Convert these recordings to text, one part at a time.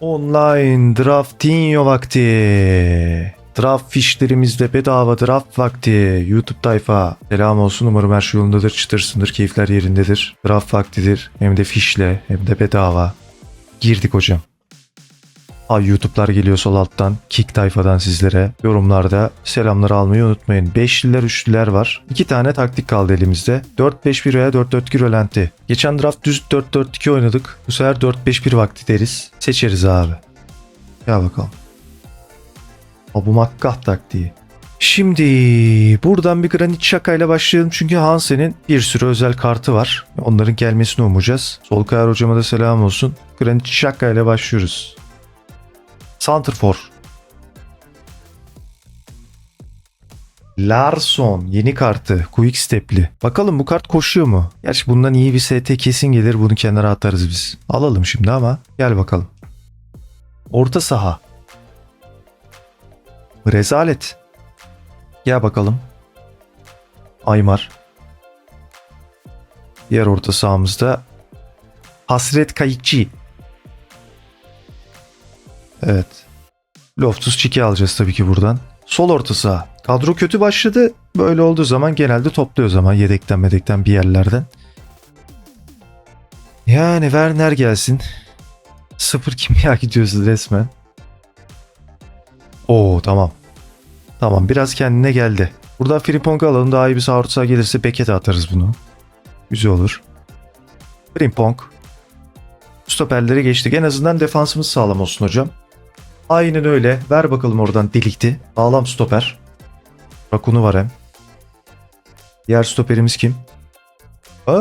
Online Draftinho vakti. Draft fişlerimizde bedava draft vakti. YouTube tayfa. Selam olsun umarım her şey yolundadır, çıtırsındır, keyifler yerindedir. Draft vaktidir. Hem de fişle hem de bedava. Girdik hocam. Ay YouTube'lar geliyor sol alttan. Kick tayfadan sizlere. Yorumlarda selamları almayı unutmayın. Beşliler üçlüler var. İki tane taktik kaldı elimizde. 4-5-1 veya 4-4-2 rölanti. Geçen draft düz 4-4-2 oynadık. Bu sefer 4-5-1 vakti deriz. Seçeriz abi. Gel bakalım. Abu Makkah taktiği. Şimdi buradan bir Granit Xhaka ile başlayalım çünkü Hansen'in bir sürü özel kartı var. Onların gelmesini umacağız. Solkayar hocama da selam olsun. Granit Xhaka ile başlıyoruz. Santrfor. Larson yeni kartı quick step'li. Bakalım bu kart koşuyor mu? Gerçi bundan iyi bir ST kesin gelir bunu kenara atarız biz. Alalım şimdi ama gel bakalım. Orta saha. Rezalet. Gel bakalım. Aymar. Diğer orta sahamızda Hasret Kayıkçı. Evet. Loftus Cheek'i alacağız tabii ki buradan. Sol orta saha. Kadro kötü başladı. Böyle olduğu zaman genelde topluyor zaman yedekten medekten bir yerlerden. Yani Werner gelsin. Sıfır kimya gidiyoruz resmen. Oo tamam. Tamam biraz kendine geldi. Buradan Frimpong'u alalım. Daha iyi bir sağ orta gelirse beke de atarız bunu. Güzel olur. Frimpong. Stoperleri geçtik. En azından defansımız sağlam olsun hocam. Aynen öyle. Ver bakalım oradan delikti. Sağlam stoper. Rakunu var hem. Diğer stoperimiz kim? Aa,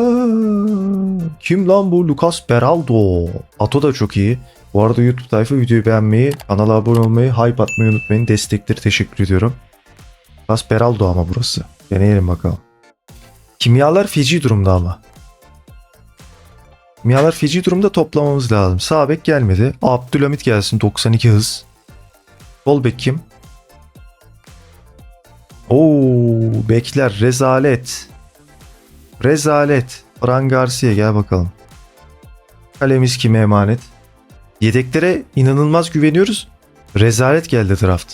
kim lan bu? Lucas Beraldo. Ato da çok iyi. Bu arada YouTube tayfa videoyu beğenmeyi, kanala abone olmayı, hype atmayı unutmayın. Destekleri teşekkür ediyorum. Lucas Beraldo ama burası. Deneyelim bakalım. Kimyalar feci durumda ama. Kimyalar feci durumda toplamamız lazım. Sağ bek gelmedi. Abdülhamit gelsin 92 hız. Sol bek kim? Oo, bekler rezalet. Rezalet. Fran Garcia gel bakalım. Kalemiz kime emanet? Yedeklere inanılmaz güveniyoruz. Rezalet geldi draft.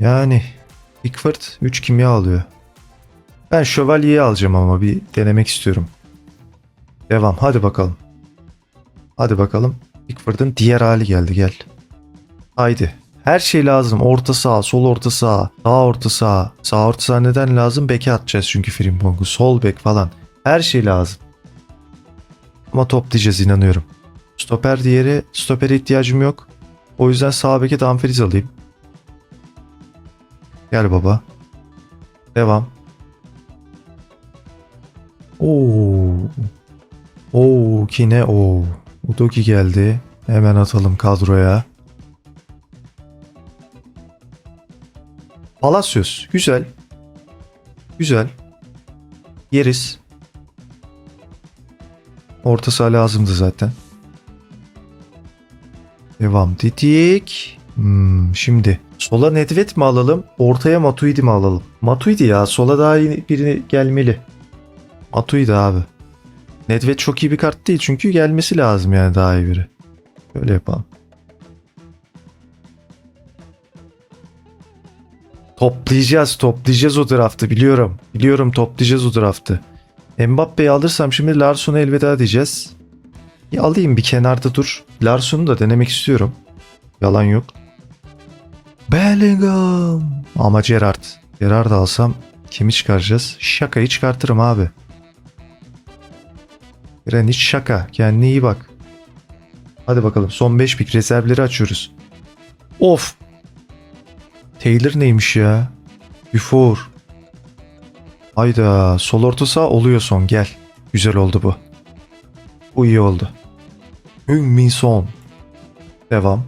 Yani Pickford 3 kimya alıyor. Ben şövalyeyi alacağım ama bir denemek istiyorum. Devam hadi bakalım. Hadi bakalım. Pickford'ın diğer hali geldi gel. Haydi. Her şey lazım. Orta saha, sol orta saha, sağ orta saha. Sağ orta saha neden lazım? Beke atacağız çünkü Frimpong'u. Sol bek falan. Her şey lazım. Ama toplayacağız inanıyorum. Stoper diğeri. Stopere ihtiyacım yok. O yüzden sağ beke Dumfries alayım. Gel baba. Devam. Oo. Oo kine o. Udoki geldi. Hemen atalım kadroya. Palacios. Güzel. Güzel. Yeriz. Orta saha lazımdı zaten. Devam dedik. Hmm, şimdi sola Nedved mi alalım? Ortaya Matuidi mi alalım? Matuidi ya. Sola daha iyi biri gelmeli. Matuidi abi. Nedved çok iyi bir kart değil çünkü gelmesi lazım yani daha iyi biri. Böyle yapalım. Toplayacağız, toplayacağız o draftı biliyorum. Biliyorum toplayacağız o draftı. Mbappe'yi alırsam şimdi Larsson'a elveda diyeceğiz. Ya alayım bir kenarda dur. Larsson'u da denemek istiyorum. Yalan yok. Bellingham. Ama Gerrard. Gerrard alsam kimi çıkaracağız? Şakayı çıkartırım abi. Ren hiç şaka. Kendine iyi bak. Hadi bakalım son 5 pik rezervleri açıyoruz. Of. Taylor neymiş ya? Before. Hayda sol orta saha oluyor son gel. Güzel oldu bu. Bu iyi oldu. Hüngmin son. Devam.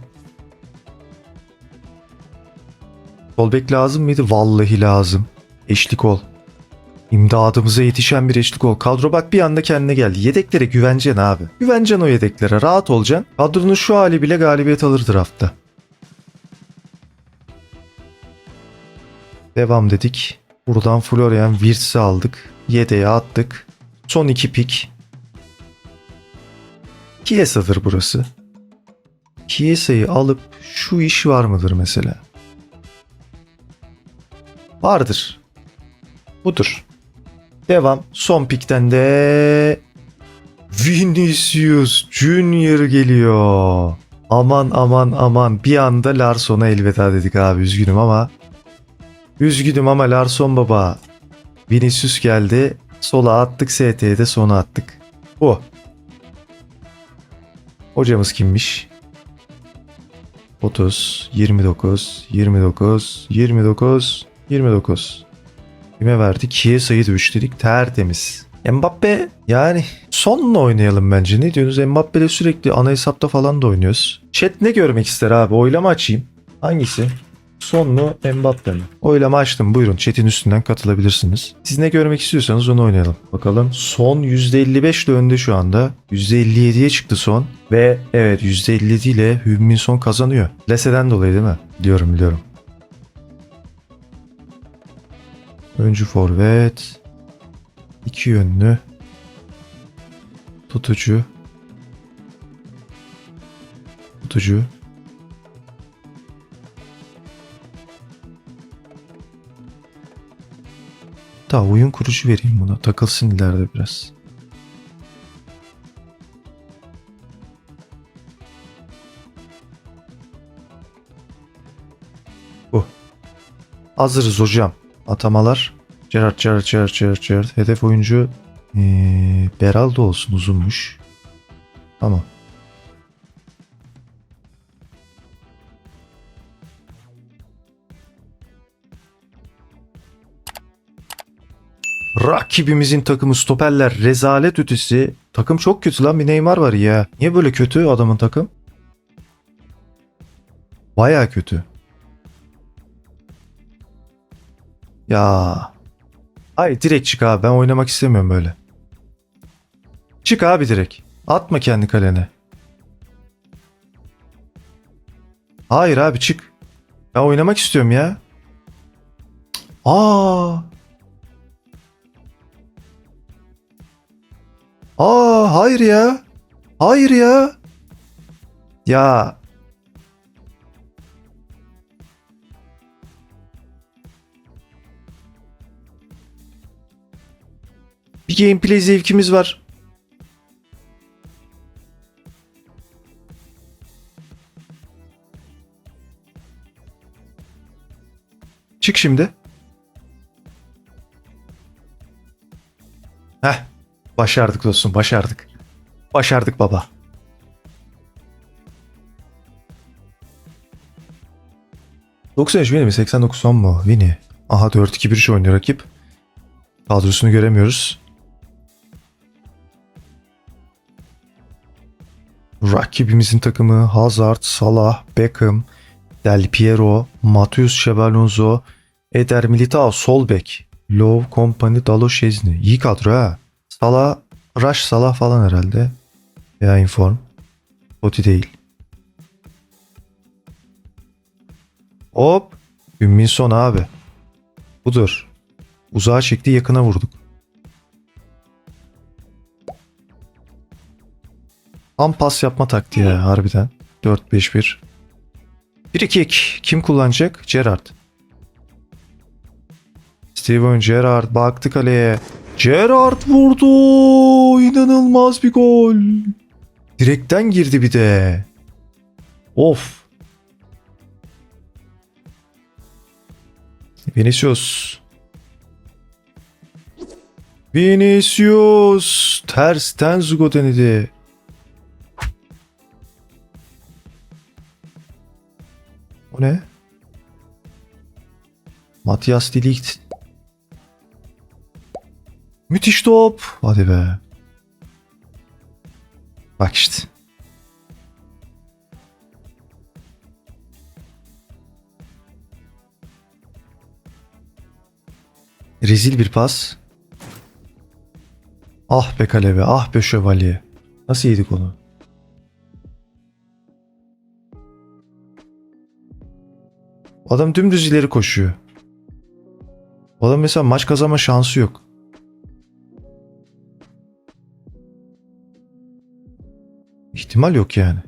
Sol bek lazım mıydı? Vallahi lazım. Eşlik ol. İmdadımıza yetişen bir eşlik ol. Kadro bak bir anda kendine geldi. Yedeklere güvencen abi. Güvencen o yedeklere. Rahat olacaksın. Kadronun şu hali bile galibiyet alır draftta. Devam dedik. Buradan Florian Wirtz'i aldık. Yedeğe attık. Son iki pik. Kiesa'dır burası. Kiesa'yı alıp şu iş var mıdır mesela? Vardır. Budur. Devam. Son pikten de Vinicius Junior geliyor. Aman aman aman bir anda Larson'a elveda dedik abi üzgünüm ama üzgünüm ama Larson baba Vinicius geldi sola attık ST'ye de sona attık. Bu. Hocamız kimmiş? 30, 29, 29, 29, 29. Kime verdik? Chiesa'yı da üçledik. Tertemiz. Mbappe yani sonla oynayalım bence. Ne diyorsunuz? Mbappe'le sürekli ana hesapta falan da oynuyoruz. Chat ne görmek ister abi? Oylama açayım. Hangisi? Son mu Mbappe mi? Oylama açtım. Buyurun chat'in üstünden katılabilirsiniz. Siz ne görmek istiyorsanız onu oynayalım. Bakalım. Son %55 de önde şu anda. %57'ye çıktı son. Ve evet %57 ile Hübmin son kazanıyor. Lese'den dolayı değil mi? Biliyorum biliyorum. Öncü forvet. iki yönlü. Tutucu. Tutucu. Daha oyun kurucu vereyim buna. Takılsın ileride biraz. Bu. Hazırız hocam. Atamalar. Gerard, Gerard, Gerard, Gerard, Gerard. Hedef oyuncu ee, Beraldo olsun uzunmuş. Tamam. Rakibimizin takımı stoperler rezalet ötesi. Takım çok kötü lan bir Neymar var ya. Niye böyle kötü adamın takım? Baya kötü. Ya. Ay direkt çık abi ben oynamak istemiyorum böyle. Çık abi direkt. Atma kendi kalene. Hayır abi çık. Ben oynamak istiyorum ya. Aa. Aa hayır ya. Hayır ya. Ya. Bir gameplay zevkimiz var. Çık şimdi. Heh. Başardık dostum başardık. Başardık baba. ...93 Vini mi? 89 son mu? Vini. Aha 4-2-1 oynuyor rakip. Kadrosunu göremiyoruz. Rakibimizin takımı Hazard, Salah, Beckham, Del Piero, Matius Şebalonzo, Eder Militao, sol bek. Low, Company, Dalo, Şezni. İyi kadro ha. Salah, Rush Salah falan herhalde. Veya Inform. Oti değil. Hop. Ümmin son abi. Budur. Uzağa çekti yakına vurduk. Tam pas yapma taktiği ya, harbiden. 4-5-1. Bir kick. Kim kullanacak? Gerrard. Steven Gerrard baktı kaleye. Gerrard vurdu. İnanılmaz bir gol. Direkten girdi bir de. Of. Vinicius. Vinicius. Tersten Zugo denedi. O ne? Matias de Ligt. Müthiş top. Hadi be. Bak işte. Rezil bir pas. Ah be kale be, ah be şövalye. Nasıl yedik onu? Adam dümdüz ileri koşuyor. Adam mesela maç kazanma şansı yok. İhtimal yok yani.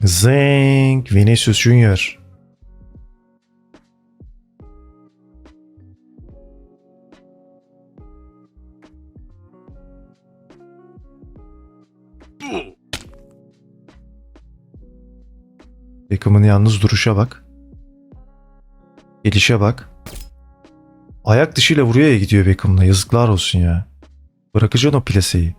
Zeng Vinicius Junior. Beckham'ın yalnız duruşa bak. Gelişe bak. Ayak dışıyla vuruyor ya gidiyor Beckham'la. Yazıklar olsun ya. Bırakacaksın o plaseyi.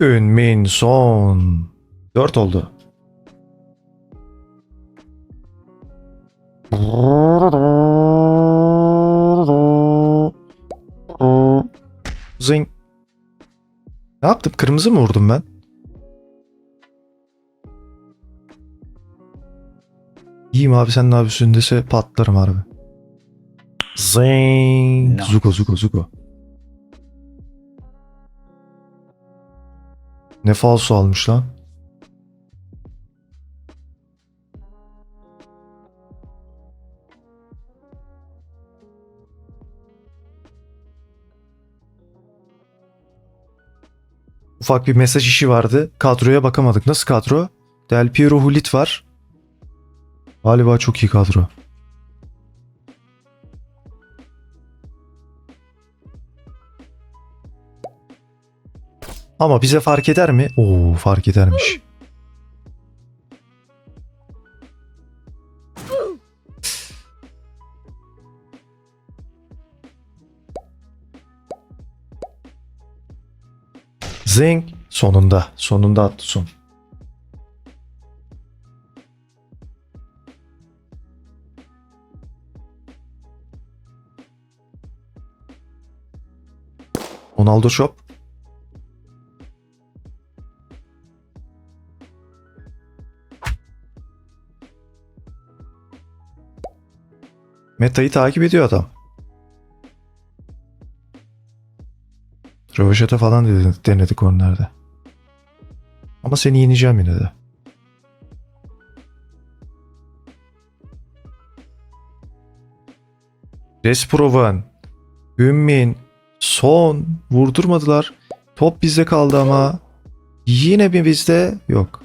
Ünmin son. 4 oldu. Zing. Ne yaptım? Kırmızı mı vurdum ben? İyiyim abi sen ne yapıyorsun dese patlarım harbi. Zing. Nice. Zuko zuko zuko. Ne falso almış lan? Ufak bir mesaj işi vardı. Kadroya bakamadık. Nasıl kadro? Del Piero Hulit var. Galiba çok iyi kadro. Ama bize fark eder mi? Oo fark edermiş. Sonunda sonunda attı son. Ronaldo Shop. Meta'yı takip ediyor adam. Röveşata falan denedik, onlarda. Ama seni yeneceğim yine de. Resprovan, Ümmin, son vurdurmadılar. Top bizde kaldı ama yine mi bizde? Yok.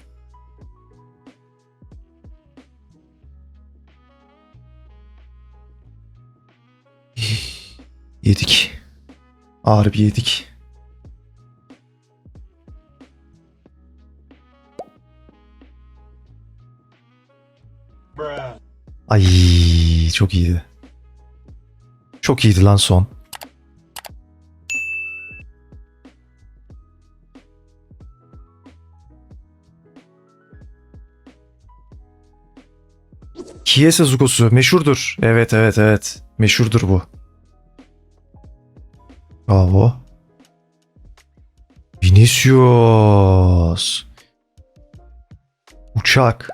Yedik. Ağır bir yedik. Ay çok iyiydi. Çok iyiydi lan son. Chiesa Zuko'su meşhurdur. Evet evet evet. Meşhurdur bu. Bravo. Vinicius. Uçak.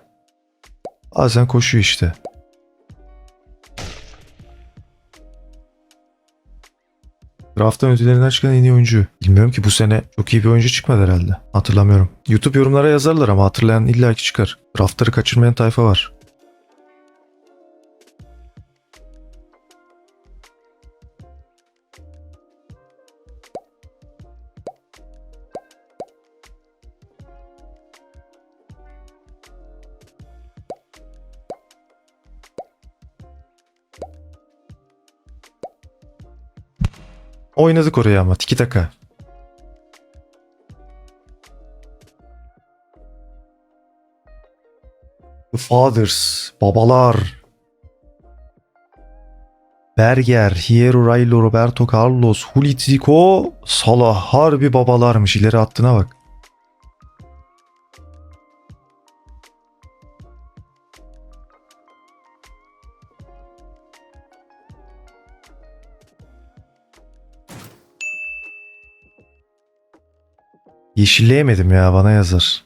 Bazen koşuyor işte. Draft'tan ödüllerinden çıkan en iyi oyuncu. Bilmiyorum ki bu sene çok iyi bir oyuncu çıkmadı herhalde. Hatırlamıyorum. YouTube yorumlara yazarlar ama hatırlayan illaki çıkar. Draftları kaçırmayan tayfa var. Oynadık oraya ama tiki taka. The Fathers, babalar. Berger, Hierro Raylo, Roberto Carlos, Hulit Zico, Salah harbi babalarmış. İleri attığına bak. Yeşilleyemedim ya bana yazar.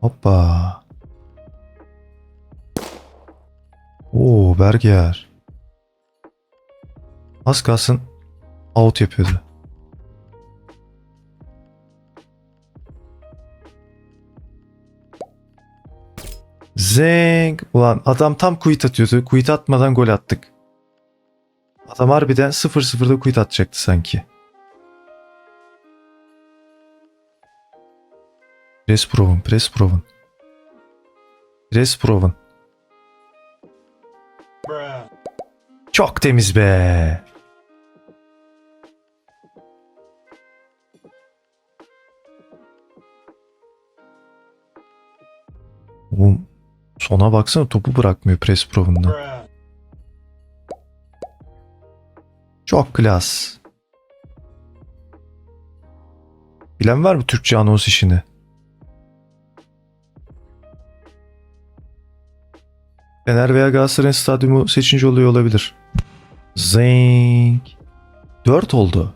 Hoppa. Oo Berger. Az kalsın Out yapıyordu. Zeng. Ulan adam tam quit atıyordu. Quit atmadan gol attık. Adam harbiden 0-0'da quit atacaktı sanki. Press Proven, Press Proven. Press Proven. Çok temiz be. Oğlum sona baksana topu bırakmıyor Press Proven'da. Çok klas. Bilen var mı Türkçe anons işini? Fener veya Galatasaray'ın stadyumu seçince oluyor olabilir. Zing. 4 oldu.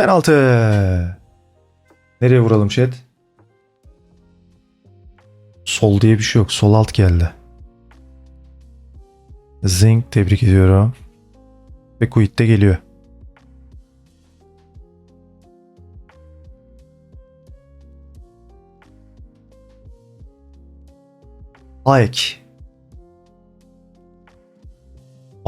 Penaltı. Nereye vuralım chat? Sol diye bir şey yok. Sol alt geldi. Zing tebrik ediyorum. Ve quit de geliyor. Aek.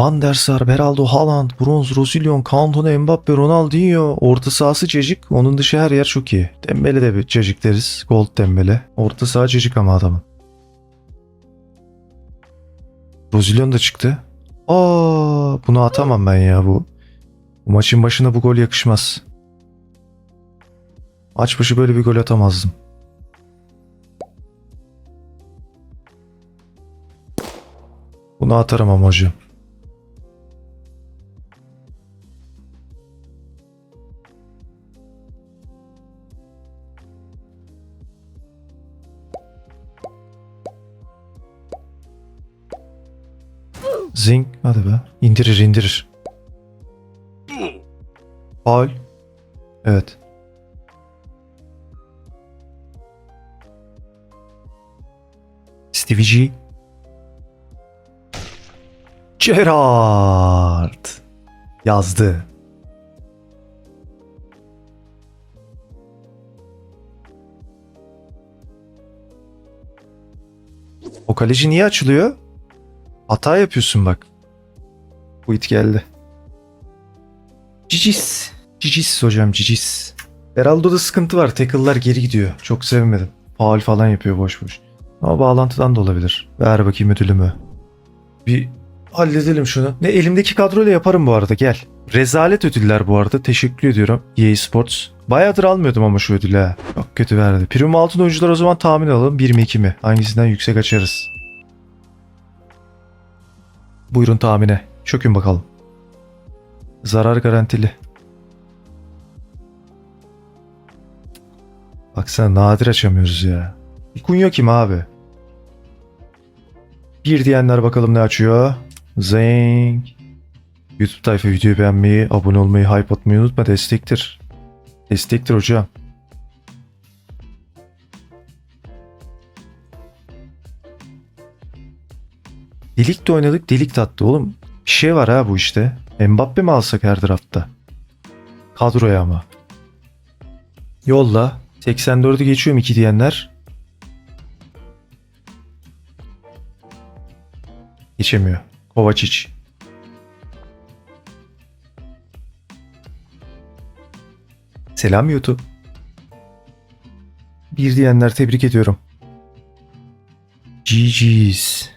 Van der Sar, Beraldo, Haaland, Bronz, Rosillon, Cantona, Mbappe, Ronaldinho. Orta sahası cacık. Onun dışı her yer çok iyi. Dembele de bir cacık deriz. Gold Dembele. Orta saha cacık ama adamın. Rosillon da çıktı. Aa, bunu atamam ben ya bu. Bu maçın başına bu gol yakışmaz. Maç başı böyle bir gol atamazdım. Bunu atarım ama hocam. Zing. Hadi be. İndirir indirir. Faul. Evet. Stevie G. Gerard. Yazdı. O kaleci niye açılıyor? Hata yapıyorsun bak. Bu it geldi. Cicis. Cicis hocam cicis. Heraldo'da sıkıntı var. Tackle'lar geri gidiyor. Çok sevmedim. Faul falan yapıyor boş boş. Ama bağlantıdan da olabilir. Ver bakayım ödülümü. Bir halledelim şunu. Ne elimdeki kadroyla yaparım bu arada gel. Rezalet ödüller bu arada. Teşekkür ediyorum EA Sports. Bayağıdır almıyordum ama şu ödülü ha. Çok kötü verdi. Prim altın oyuncular o zaman tahmin alalım. 1 mi 2 mi? Hangisinden yüksek açarız? Buyurun tahmine. Çökün bakalım. Zarar garantili. Baksana nadir açamıyoruz ya. Kunyo kim abi? Bir diyenler bakalım ne açıyor. Zeng. YouTube tayfa videoyu beğenmeyi, abone olmayı, hype atmayı unutma. Destektir. Destektir hocam. Delik de oynadık, delik de attı. Oğlum bir şey var ha bu işte. Mbappe mi alsak her draftta? Kadroya ama. Yolla. 84'ü geçiyorum iki diyenler. Geçemiyor. Kovacic. Selam YouTube. Bir diyenler tebrik ediyorum. GG's.